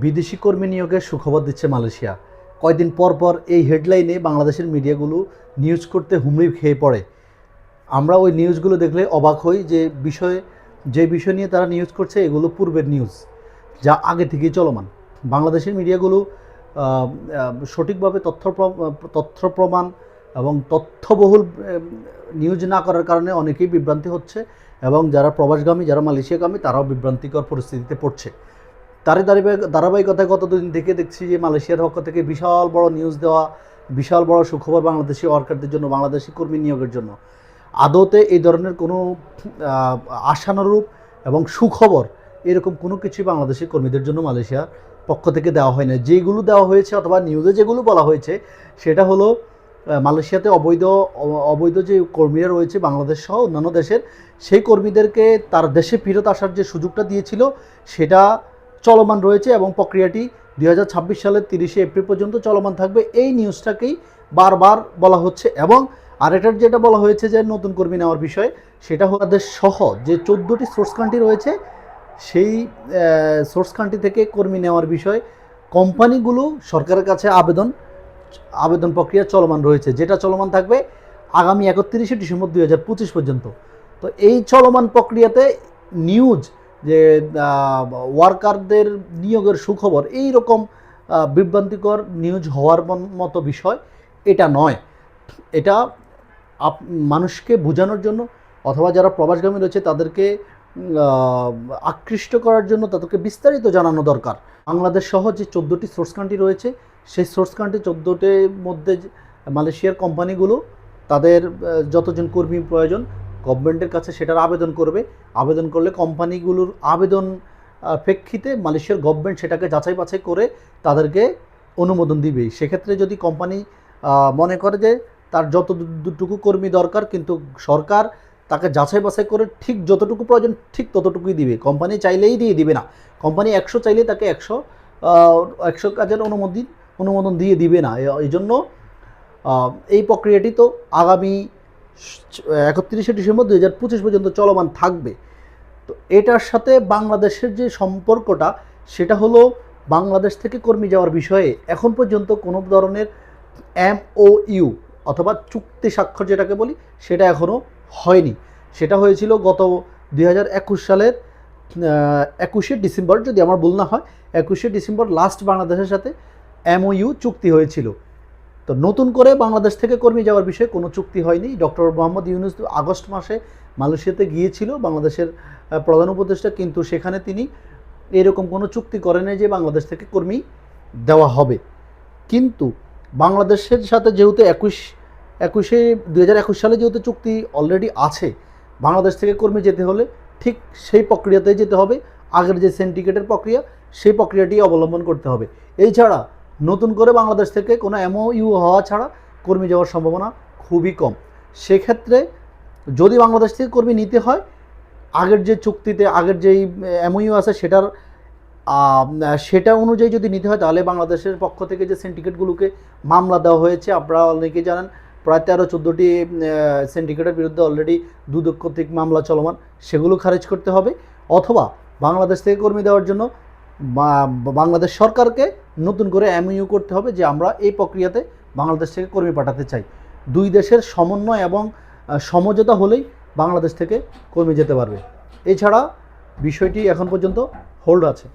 বিদেশি কর্মী নিয়োগের সুখবর দিচ্ছে মালয়েশিয়া। কয়দিন পর পর এই হেডলাইনে বাংলাদেশের মিডিয়াগুলো নিউজ করতে হুমড়ি খেয়ে পড়ে। আমরা ওই নিউজগুলো দেখলে অবাক হই যে বিষয়ে, যে বিষয় নিয়ে তারা নিউজ করছে এগুলো পূর্বের নিউজ যা আগে থেকেই চলমান। বাংলাদেশের মিডিয়াগুলো সঠিকভাবে তথ্য তথ্য প্রমাণ এবং তথ্যবহুল নিউজ না করার কারণে অনেকেই বিভ্রান্তি হচ্ছে এবং যারা প্রবাসগামী, যারা মালয়েশিয়াগামী, তারাও বিভ্রান্তিকর পরিস্থিতিতে পড়ছে। তারই ধারাবাহিক ধারাবাহিকতায় গত দুদিন থেকে দেখছি যে মালয়েশিয়ার পক্ষ থেকে বিশাল বড় নিউজ দেওয়া, বিশাল বড় সুখবর বাংলাদেশি ওয়ার্কারদের জন্য, বাংলাদেশি কর্মী নিয়োগের জন্য। আদতে এই ধরনের কোনো আশানুরূপ এবং সুখবর এরকম কোনো কিছুই বাংলাদেশি কর্মীদের জন্য মালয়েশিয়ার পক্ষ থেকে দেওয়া হয় না যেগুলো দেওয়া হয়েছে অথবা নিউজে যেগুলো বলা হয়েছে, সেটা হলো মালয়েশিয়াতে অবৈধ অবৈধ যে কর্মীরা রয়েছে বাংলাদেশ সহ অন্যান্য দেশের, সেই কর্মীদেরকে তার দেশে ফেরত আসার যে সুযোগটা দিয়েছিল, সেটা চলমান রয়েছে এবং প্রক্রিয়াটি দু হাজার ছাব্বিশ সালের তিরিশে এপ্রিল পর্যন্ত চলমান থাকবে। এই নিউজটাকেই বারবার বলা হচ্ছে এবং আর আরেকটার যেটা বলা হয়েছে যে নতুন কর্মী নেওয়ার বিষয়, সেটা তাদের সহ যে চোদ্দোটি সোর্স কান্ট্রি রয়েছে, সেই সোর্স কান্ট্রি থেকে কর্মী নেওয়ার বিষয়ে, কোম্পানিগুলো সরকারের কাছে আবেদন আবেদন প্রক্রিয়া চলমান রয়েছে, যেটা চলমান থাকবে আগামী একত্রিশে ডিসেম্বর দুই হাজার পঁচিশ পর্যন্ত। তো এই চলমান প্রক্রিয়াতে নিউজ যে ওয়ার্কারদের নিয়োগের সুখবর এই রকম বিভ্রান্তিকর নিউজ হওয়ার মতো বিষয়, এটা নয়। এটা আপ, মানুষকে বোঝানোর জন্য অথবা যারা প্রবাসগামী রয়েছে, তাদেরকে আকৃষ্ট করার জন্য তাদেরকে বিস্তারিত জানানো দরকার। বাংলাদেশ সহ যে চোদ্দোটি সোর্স কান্ট্রি রয়েছে, সেই সোর্স কান্ট্রি চোদ্দোটির মধ্যে মালয়েশিয়ার কোম্পানিগুলো তাদের যতজন কর্মী প্রয়োজন গভর্নমেন্টের কাছে সেটার আবেদন করবে। আবেদন করলে কোম্পানিগুলোর আবেদন প্রেক্ষিতে মালয়েশিয়ার গভর্নমেন্ট সেটাকে যাচাই বাছাই করে তাদেরকে অনুমোদন দিবে। সেক্ষেত্রে যদি কোম্পানি মনে করে যে তার যত দুটুকু কর্মী দরকার, কিন্তু সরকার তাকে যাচাই বাছাই করে ঠিক যতটুকু প্রয়োজন ঠিক ততটুকুই দিবে। কোম্পানি চাইলেই দিয়ে দিবে না। কোম্পানি একশো চাইলে তাকে একশো একশো কাজের অনুমোদন অনুমোদন দিয়ে দিবে না। এই জন্য এই প্রক্রিয়াটি তো আগামী একত্রিশে ডিসেম্বর দুই হাজার পঁচিশ পর্যন্ত চলমান থাকবে। তো এটার সাথে বাংলাদেশের যে সম্পর্কটা, সেটা হলো বাংলাদেশ থেকে কর্মী যাওয়ার বিষয়ে এখন পর্যন্ত কোনো ধরনের এমওইউ অথবা চুক্তি স্বাক্ষর যেটাকে বলি, সেটা এখনও হয়নি। সেটা হয়েছিল গত দুই হাজার একুশ সালের একুশে ডিসেম্বর, যদি আমার ভুল না হয়, একুশে ডিসেম্বর লাস্ট বাংলাদেশের সাথে এমওইউ চুক্তি হয়েছিল। তো নতুন করে বাংলাদেশ থেকে কর্মী যাওয়ার বিষয়ে কোনো চুক্তি হয়নি। ডক্টর মোহাম্মদ ইউনুস আগস্ট মাসে মালয়েশিয়াতে গিয়েছিল, বাংলাদেশের প্রধান উপদেষ্টা, কিন্তু সেখানে তিনি এরকম কোনো চুক্তি করেন যে বাংলাদেশ থেকে কর্মী দেওয়া হবে। কিন্তু বাংলাদেশের সাথে যেহেতু একুশ, একুশে দু হাজার একুশ সালে যেহেতু চুক্তি অলরেডি আছে, বাংলাদেশ থেকে কর্মী যেতে হলে ঠিক সেই প্রক্রিয়াতেই যেতে হবে। আগের যে সেন্টিকেটের প্রক্রিয়া, সেই প্রক্রিয়াটি অবলম্বন করতে হবে। এছাড়া নতুন করে বাংলাদেশ থেকে কোনো এমওইউ হওয়া ছাড়া কর্মী যাওয়ার সম্ভাবনা খুবই কম। সেক্ষেত্রে যদি বাংলাদেশ থেকে কর্মী নিতে হয়, আগের যে চুক্তিতে, আগের যেই এমওইউ আছে সেটার সেটা অনুযায়ী যদি নিতে হয়, তাহলে বাংলাদেশের পক্ষ থেকে যে সিন্ডিকেটগুলোকে মামলা দেওয়া হয়েছে, আপনারা অনেকে জানেন, প্রায় তেরো, চোদ্দোটি সিন্ডিকেটের বিরুদ্ধে অলরেডি দুদক কর্তৃক মামলা চলমান, সেগুলো খারিজ করতে হবে। অথবা বাংলাদেশ থেকে কর্মী দেওয়ার জন্য বাংলাদেশ সরকারকে নতুন করে এমইউ করতে হবে যে আমরা এই প্রক্রিয়াতে বাংলাদেশ থেকে কর্মী পাঠাতে চাই। দুই দেশের সমন্বয় এবং সমঝোতা হলেই বাংলাদেশ থেকে কর্মী যেতে পারবে। এছাড়া বিষয়টি এখন পর্যন্ত হোল্ড আছে।